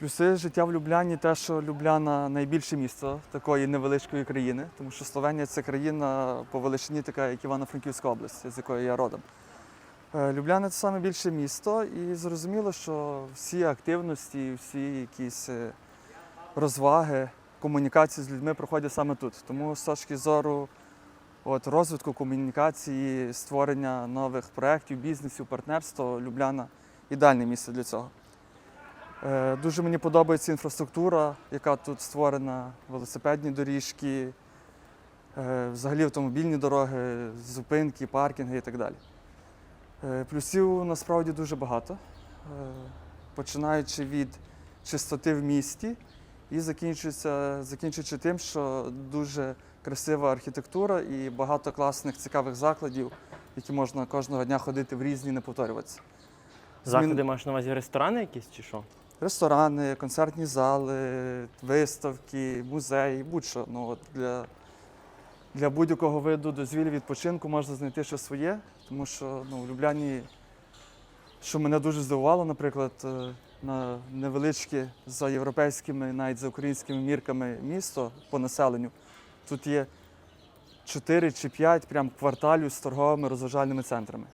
Плюси життя в Любляні те, що Любляна найбільше місто такої невеличкої країни, тому що Словенія це країна по величині, така як Івано-Франківська область, з якої я родом. Е, Любляна це саме більше місто, і зрозуміло, що всі активності, всі якісь е, розваги, комунікації з людьми проходять саме тут. Тому з точки зору от, розвитку комунікації, створення нових проєктів, бізнесів, партнерства, Любляна ідеальне місце для цього. Е, Дуже мені подобається інфраструктура, яка тут створена, велосипедні доріжки, е, взагалі автомобільні дороги, зупинки, паркінги і так далі. Е, Плюсів насправді дуже багато, починаючи від чистоти в місті і закінчуючи тим, що дуже красива архітектура і багато класних цікавих закладів, які можна кожного дня ходити в різні, не повторюватися. Заклади маєш на увазі ресторани якісь чи що? Ресторани, концертні зали, виставки, музеї, будь-що. Ну, от для, для будь-якого виду дозвілля відпочинку можна знайти щось своє, тому що ну, в Любляні, що мене дуже здивувало, наприклад, е, на невеличке за європейськими, навіть за українськими мірками місто по населенню. Тут є 4 чи 5 прям кварталів з торговими розважальними центрами.